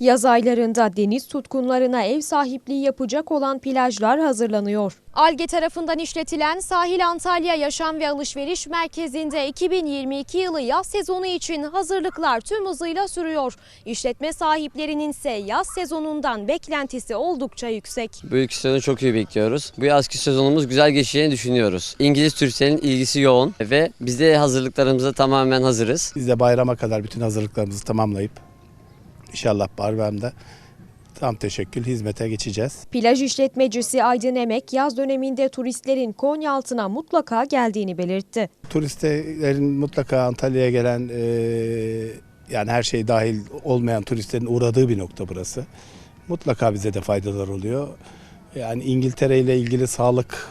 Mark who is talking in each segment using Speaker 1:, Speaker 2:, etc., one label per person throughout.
Speaker 1: Yaz aylarında deniz tutkunlarına ev sahipliği yapacak olan plajlar hazırlanıyor. Alge tarafından işletilen Sahil Antalya Yaşam ve Alışveriş Merkezi'nde 2022 yılı yaz sezonu için hazırlıklar tüm hızıyla sürüyor. İşletme sahiplerinin ise yaz sezonundan beklentisi oldukça yüksek.
Speaker 2: Bu iki sezonu çok iyi bekliyoruz. Bu yazki sezonumuz güzel geçeceğini düşünüyoruz. İngiliz turistlerin ilgisi yoğun ve biz de hazırlıklarımıza tamamen hazırız.
Speaker 3: Biz de bayrama kadar bütün hazırlıklarımızı tamamlayıp inşallah Barvem'de tam teşekkül hizmete geçeceğiz.
Speaker 1: Plaj işletmecisi Aydın Emek yaz döneminde turistlerin Konyaaltı'na mutlaka geldiğini belirtti.
Speaker 3: Turistlerin mutlaka Antalya'ya gelen e, yani her şey dahil olmayan turistlerin uğradığı bir nokta burası. Mutlaka bize de faydalar oluyor. Yani İngiltere ile ilgili sağlık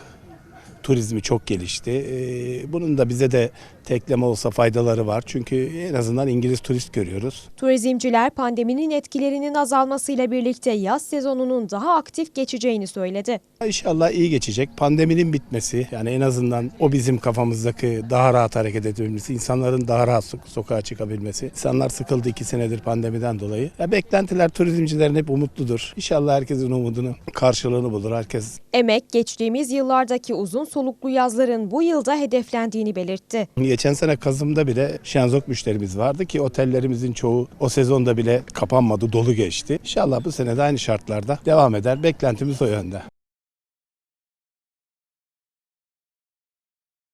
Speaker 3: turizmi çok gelişti. E, bunun da bize de tekleme olsa faydaları var. Çünkü en azından İngiliz turist görüyoruz.
Speaker 1: Turizmciler pandeminin etkilerinin azalmasıyla birlikte yaz sezonunun daha aktif geçeceğini söyledi.
Speaker 3: İnşallah iyi geçecek. Pandeminin bitmesi yani en azından o bizim kafamızdaki daha rahat hareket edebilmesi, insanların daha rahat so- sokağa çıkabilmesi. İnsanlar sıkıldı iki senedir pandemiden dolayı. Ya beklentiler turizmcilerin hep umutludur. İnşallah herkesin umudunu karşılığını bulur. Herkes
Speaker 1: Emek geçtiğimiz yıllardaki uzun soluklu yazların bu yılda hedeflendiğini belirtti.
Speaker 3: Geçen sene Kasım'da bile Şenzok müşterimiz vardı ki otellerimizin çoğu o sezonda bile kapanmadı, dolu geçti. İnşallah bu sene de aynı şartlarda devam eder. Beklentimiz o yönde.